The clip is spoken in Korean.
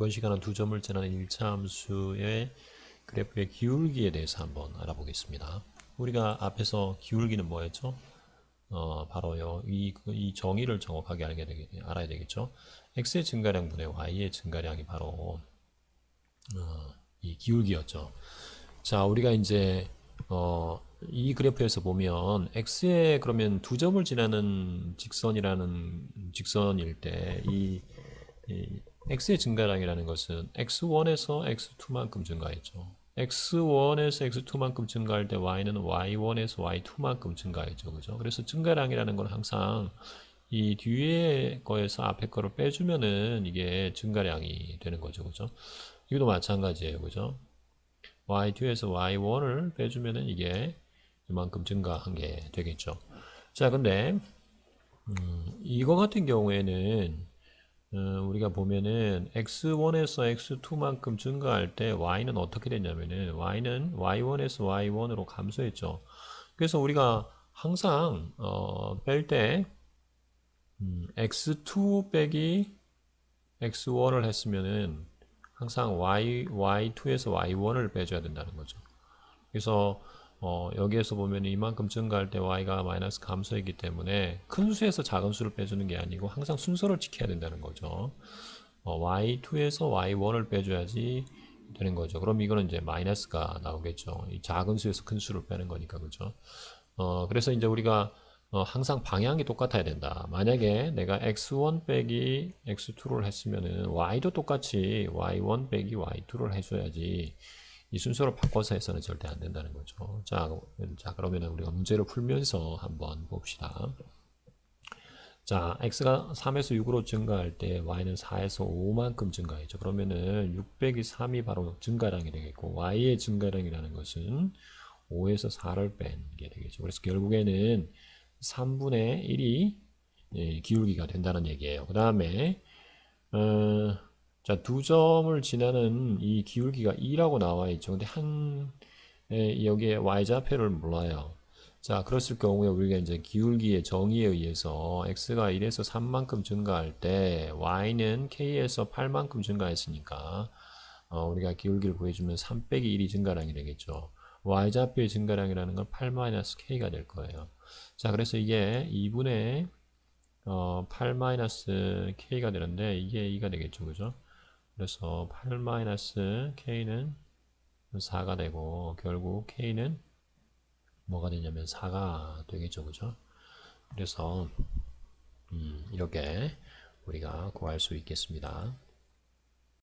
이번 시간은 두 점을 지나는 1차 함수의 그래프의 기울기에 대해서 한번 알아보겠습니다. 우리가 앞에서 기울기는 뭐였죠? 어, 바로요. 이, 그- 이 정의를 정확하게 알게 되겠, 알아야 되겠죠? x의 증가량 분의 y의 증가량이 바로 어, 이 기울기였죠. 자, 우리가 이제 어, 이 그래프에서 보면 x에 그러면 두 점을 지나는 직선이라는 직선일 때이 이 x의 증가량이라는 것은 x1에서 x2만큼 증가했죠. x1에서 x2만큼 증가할 때 y는 y1에서 y2만큼 증가했죠. 그죠? 그래서 증가량이라는 건 항상 이 뒤에 거에서 앞에 거를 빼주면은 이게 증가량이 되는 거죠. 그죠? 이것도 마찬가지예요. 그죠? y2에서 y1을 빼주면은 이게 이만큼 증가한 게 되겠죠. 자, 근데 음, 이거 같은 경우에는 어, 우리가 보면은 x1에서 x2만큼 증가할 때 y는 어떻게 됐냐면은 y는 y1에서 y1으로 감소했죠. 그래서 우리가 항상 어, 뺄때 음, x2 빼기 x1을 했으면은 항상 y y2에서 y1을 빼줘야 된다는 거죠. 그래서 어, 여기에서 보면 이만큼 증가할 때 y가 마이너스 감소이기 때문에 큰 수에서 작은 수를 빼주는 게 아니고 항상 순서를 지켜야 된다는 거죠. 어, y2에서 y1을 빼줘야지 되는 거죠. 그럼 이거는 이제 마이너스가 나오겠죠. 이 작은 수에서 큰 수를 빼는 거니까 그죠. 어, 그래서 이제 우리가 어, 항상 방향이 똑같아야 된다. 만약에 내가 x1 빼기 x2를 했으면은 y도 똑같이 y1 빼기 y2를 해줘야지 이 순서를 바꿔서 해서는 절대 안 된다는 거죠. 자, 자 그러면 우리가 문제를 풀면서 한번 봅시다. 자, x가 3에서 6으로 증가할 때 y는 4에서 5만큼 증가했죠. 그러면은 6 빼기 3이 바로 증가량이 되겠고 y의 증가량이라는 것은 5에서 4를 뺀 게 되겠죠. 그래서 결국에는 3분의 1이 예, 기울기가 된다는 얘기예요. 그 다음에 어, 자, 두 점을 지나는 이 기울기가 2라고 나와 있죠. 근데 한 에, 여기에 y좌표를 몰라요. 자, 그랬을 경우에 우리가 이제 기울기의 정의에 의해서 x가 1에서 3만큼 증가할 때 y는 k에서 8만큼 증가했으니까 어, 우리가 기울기를 구해주면 3 빼기 1이 증가량이 되겠죠. y좌표의 증가량이라는 건 8-k가 될 거예요. 자, 그래서 이게 2분의 어, 8-k가 되는데 이게 2가 되겠죠. 그죠? 그래서 8-k는 4가 되고 결국 k는 뭐가 되냐면 4가 되겠죠. 그죠? 그래서 음, 이렇게 우리가 구할 수 있겠습니다.